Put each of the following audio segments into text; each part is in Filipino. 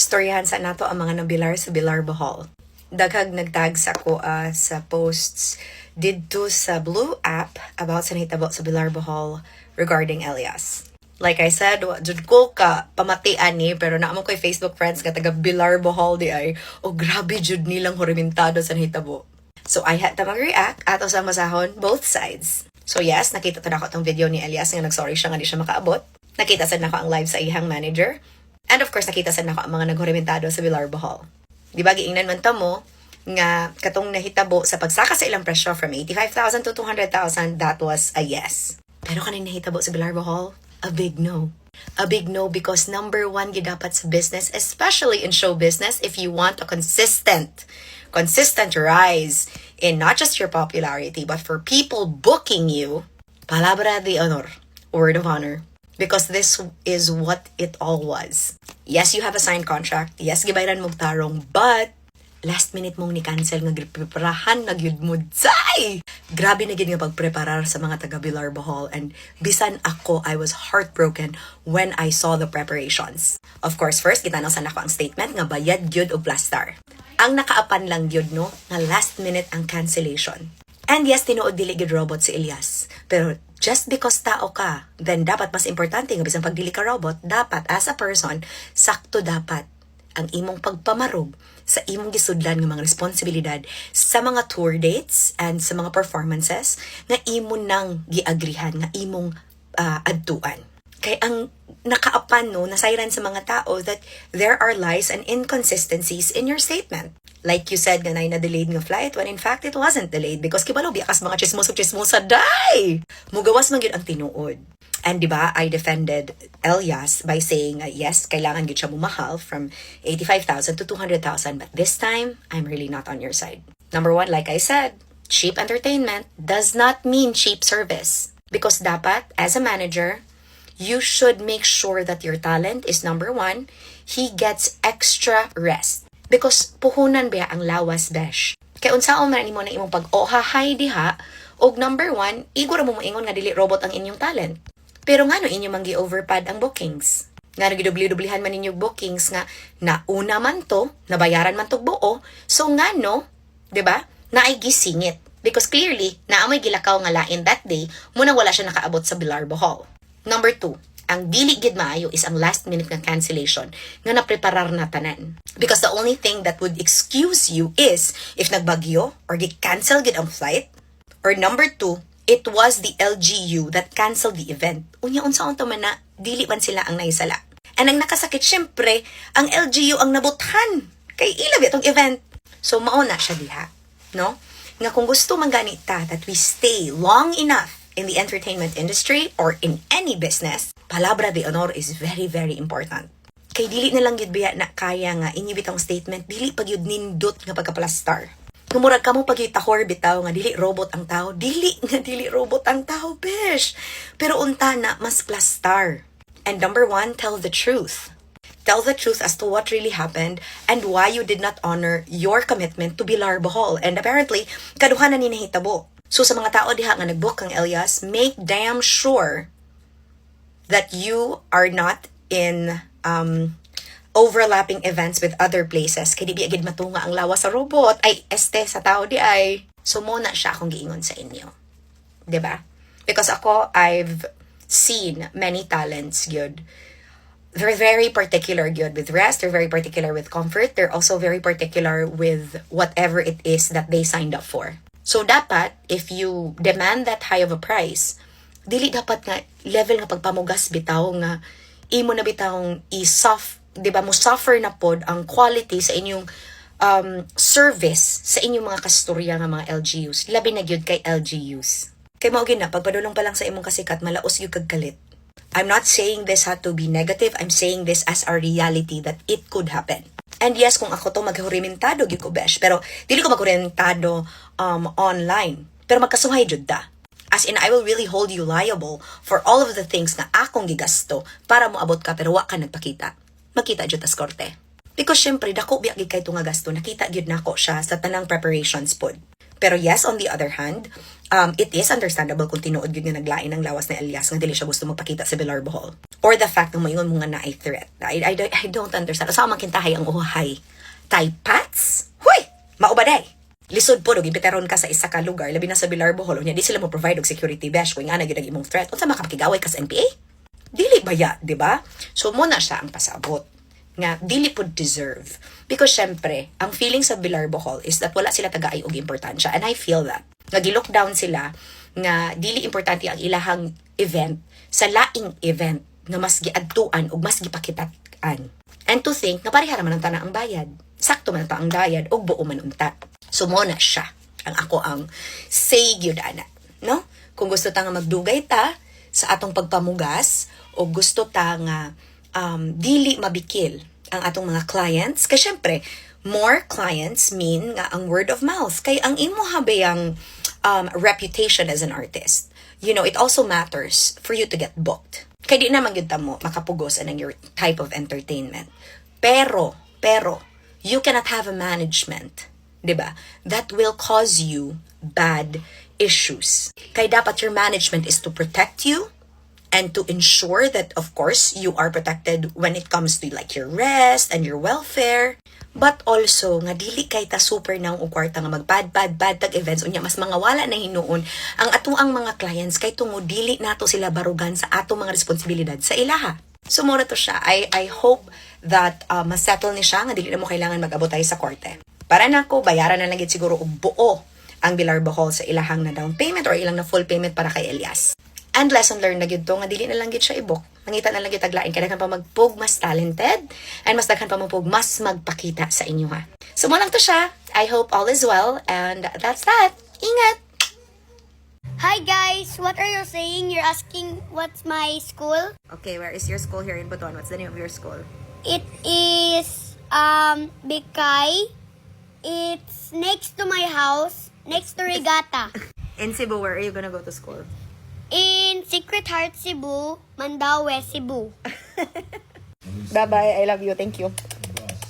Storyahan sa nato ang mga nabilar sa Bilar Bohol. Daghag nagtag sa ko ah, sa posts didto sa Blue app about sa nahitabo sa Bilar Bohol regarding Elias. Like I said, jud ko ka pamatian ni pero naamo ko'y Facebook friends nga taga Bilar Bohol di ay o grabe jud nilang horimentado sa nahitabo. So I had to mag-react ato sa masahon both sides. So yes, nakita to na ako tong video ni Elias nga nagsorry siya nga di siya makaabot. Nakita sad nako ang live sa ihang manager. And of course, nakita sad nako ang mga naghorimentado sa Villar Bohol. Di ba, giingnan man ta mo nga katong nahitabo sa pagsaka sa ilang presyo from 85,000 to 200,000, that was a yes. Pero kaning nahitabo sa Villar Bohol, a big no. A big no because number one gid dapat sa business, especially in show business, if you want a consistent, consistent rise in not just your popularity, but for people booking you, palabra de honor, word of honor. Because this is what it all was. Yes, you have a signed contract. Yes, gibayran mo tarong, but last minute mong ni-cancel nga preparahan na gyud mo Zay! Grabe na gid nga pagpreparar sa mga taga Bilar Bohol and bisan ako I was heartbroken when I saw the preparations. Of course, first kita sa nako ang statement nga bayad gyud og plastar. Ang nakaapan lang gyud no nga last minute ang cancellation. And yes, tinuod dili gid robot si Elias. Pero just because tao ka, then dapat mas importante nga bisan pag dili ka robot, dapat as a person, sakto dapat ang imong pagpamarog sa imong gisudlan nga mga responsibilidad sa mga tour dates and sa mga performances nga imo nang giagrihan nga imong ah, adtuan. Kay ang nakaapan no, nasayran sa mga tao that there are lies and inconsistencies in your statement. Like you said nga na delayed nga flight when in fact it wasn't delayed because kibalo biakas mga chismoso chismosa day. Mugawas man gyud ang tinuod. And di ba, I defended Elias by saying, uh, yes, kailangan gyud siya bumahal from 85,000 to 200,000. But this time, I'm really not on your side. Number one, like I said, cheap entertainment does not mean cheap service. Because dapat, as a manager, you should make sure that your talent is number one, he gets extra rest. Because puhunan ba ang lawas besh. Kaya unsaon man nimo na imong pag-ohahay diha, og number one, igura mo moingon nga dili robot ang inyong talent. Pero nga no inyo manggi overpad ang bookings. Nga nagidubli-dublihan man ninyo bookings nga nauna man to, nabayaran man to buo, so nga no, ba? Naay gisingit. Because clearly, naamoy gilakaw nga lain that day, muna wala siya nakaabot sa Bilar Bohol. Number two, ang dili gid maayo is ang last minute nga cancellation nga napreparar na tanan. Because the only thing that would excuse you is if nagbagyo or gi-cancel gid ang flight or number two, it was the LGU that canceled the event. Unya unsa unta man na dili man sila ang naisala. And ang nakasakit syempre, ang LGU ang nabuthan kay ilabi itong event. So mao na siya diha, no? Nga kung gusto man ganita that we stay long enough in the entertainment industry or in any business, palabra de honor is very very important. Kay dili na lang gyud biya na kaya nga inyo bitong statement, dili pag yun nindot nga pagkapalastar. Kumurag ka mo pagitahor bitaw nga dili robot ang tao, dili nga dili robot ang tao, besh. Pero unta na mas plastar. And number one, tell the truth. Tell the truth as to what really happened and why you did not honor your commitment to Bilar Bohol. And apparently, kaduha na ni nahitabo. So sa mga tao diha nga nagbook kang Elias, make damn sure that you are not in um, overlapping events with other places. Kaya di biya gid matunga ang lawas sa robot. Ay, este sa tao di ay. So, muna siya akong giingon sa inyo. ba? Because ako, I've seen many talents, good. They're very particular, good, with rest. They're very particular with comfort. They're also very particular with whatever it is that they signed up for. So, dapat, if you demand that high of a price, dili dapat nga level nga pagpamugas bitaw nga imo na bitawng i-soft, 'di ba mo suffer na pod ang quality sa inyong um, service sa inyong mga kasturya nga mga LGUs. Labi na gyud kay LGUs. Kay mao na pagpadulong pa lang sa imong kasikat malaos gyud kag kalit. I'm not saying this had to be negative. I'm saying this as a reality that it could happen. And yes, kung ako to maghurimentado gyud ko besh, pero dili ko maghurimentado um online. Pero magkasuhay jud ta. As in, I will really hold you liable for all of the things na akong gigasto para mo abot ka pero wa ka nagpakita. Makita jud tas korte. Because syempre, dako biya gid kay nga gasto, nakita gyud nako siya sa tanang preparations pod. Pero yes, on the other hand, um, it is understandable kung tinuod yun nga naglain ng lawas na Elias nga dili siya gusto magpakita sa Bilar Bohol. Or the fact na mayon mga na threat. I, I, I don't understand. Sa makintahay ang uhay. Tay pats? Huy! Maubaday! Lisod po, gibiteron ka sa isa ka lugar, labi na sa Bilar Bohol, unya di sila mo provide og security mesh kung nga gyud imong threat. Unsa makapakigaway ka sa NPA? Dili ba ya, di ba? So mo na siya ang pasabot nga dili po deserve. Because syempre, ang feeling sa Bilar Bohol is that wala sila tagaay og importansya and I feel that. Nga gi-lockdown sila nga dili importante ang ilahang event sa laing event nga mas giadtuan ug mas gipakitaan. And to think nga pareha naman ang tana ang bayad. Sakto man ta ang bayad ug buo man unta. So mo na siya ang ako ang say gyud ana, no? Kung gusto ta nga magdugay ta sa atong pagpamugas o gusto ta nga um, dili mabikil ang atong mga clients. Kasi syempre, more clients mean nga ang word of mouth. Kay ang imo habayang um, reputation as an artist. You know, it also matters for you to get booked. Kay di naman yun mo makapugos anang your type of entertainment. Pero, pero, you cannot have a management, 'di ba? That will cause you bad issues. Kay dapat your management is to protect you and to ensure that of course you are protected when it comes to like your rest and your welfare. But also nga dili kay ta super nang og kwarta nga mag bad bad bad tag events. Unya mas mga wala na hinuon. Ang ato ang mga clients kay tungo dili nato sila barugan sa ato mga responsibilidad sa ilaha so mo na to siya. I i hope that uh, masettle ni siya nga dili na mo kailangan mag-abot tayo sa korte. Para nako bayaran na lang siguro og buo ang Bilar Bohol sa ilahang na down payment or ilang na full payment para kay Elias And lesson learned na gyud to nga dili na lang gyud siya ibok. Mangita na lang gyud taglain kada kan pa magpug mas talented and mas daghan pa magpug mas magpakita sa inyo ha. So mo lang to siya. I hope all is well and that's that. Ingat. Hi guys, what are you saying? You're asking what's my school? Okay, where is your school here in Butuan? What's the name of your school? It is um Bikay. It's next to my house, next to Regatta. In Cebu, where are you gonna go to school? In Secret Heart Cebu, Mandaue, Cebu. Bye-bye. I love you. Thank you.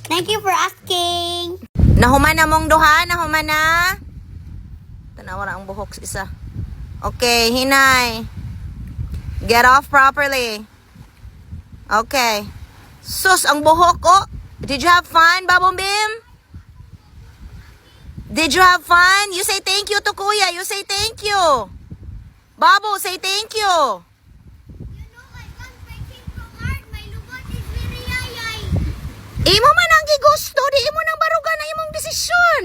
Thank you for asking. Nahuman na mong duha, nahuman na. Tanawa na ang buhok sa isa. Okay, hinay. Get off properly. Okay. Sus, ang buhok ko. Did you have fun, Babong Bim? Did you have fun? You say thank you to Kuya. You say thank you. Babu, say thank you. You know, I breaking from heart. My lubot is very yayay. Imo man ang gigusto, di imo nang barugan na imong desisyon.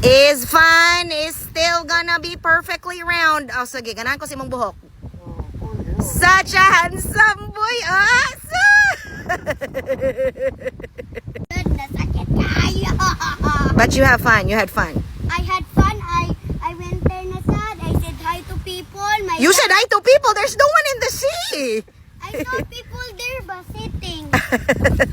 Is fine, is still gonna be perfectly round. Oh, sige, ganahan ko si mong buhok. Such a handsome boy, ah! Good, nasakit kayo. But you have fun, you had fun. I had fun. I I went there na sad. I said hi to people. My You said hi to people, there's no one in the sea! I saw people there but sitting.